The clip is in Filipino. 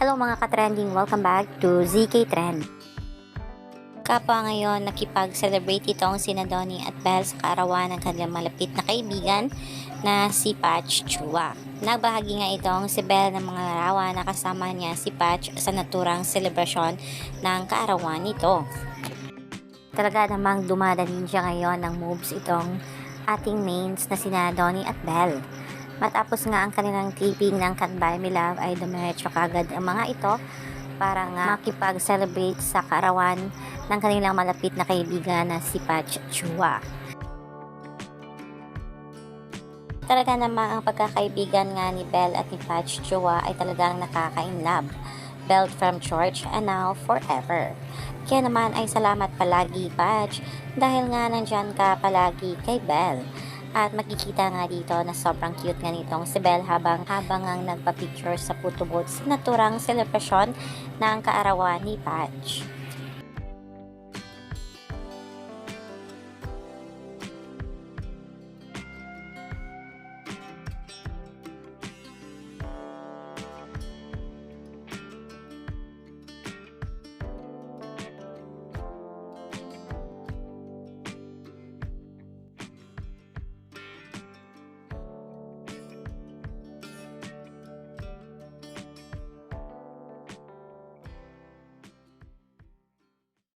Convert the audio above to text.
Hello mga ka-trending, welcome back to ZK Trend. Kapwa ngayon nakipag-celebrate itong sina Donnie at Belle sa kaarawan ng kanilang malapit na kaibigan na si Patch Chua. Nagbahagi nga itong si Belle ng mga larawan na kasama niya si Patch sa naturang selebrasyon ng kaarawan nito. Talaga namang dumadanin siya ngayon ng moves itong ating mains na sina Donnie at Belle. Matapos nga ang kanilang taping ng Can't Buy Me Love ay dumiretso kagad ang mga ito para nga makipag-celebrate sa karawan ng kanilang malapit na kaibigan na si Patch Chua. Talaga namang ang pagkakaibigan nga ni Belle at ni Patch Chua ay talagang nakaka-inlove. Belle from church and now forever. Kaya naman ay salamat palagi Patch dahil nga nandyan ka palagi kay Belle. At makikita nga dito na sobrang cute nga nitong si Belle habang habang ang nagpa-picture sa photo booth sa naturang selebrasyon ng kaarawan ni Patch.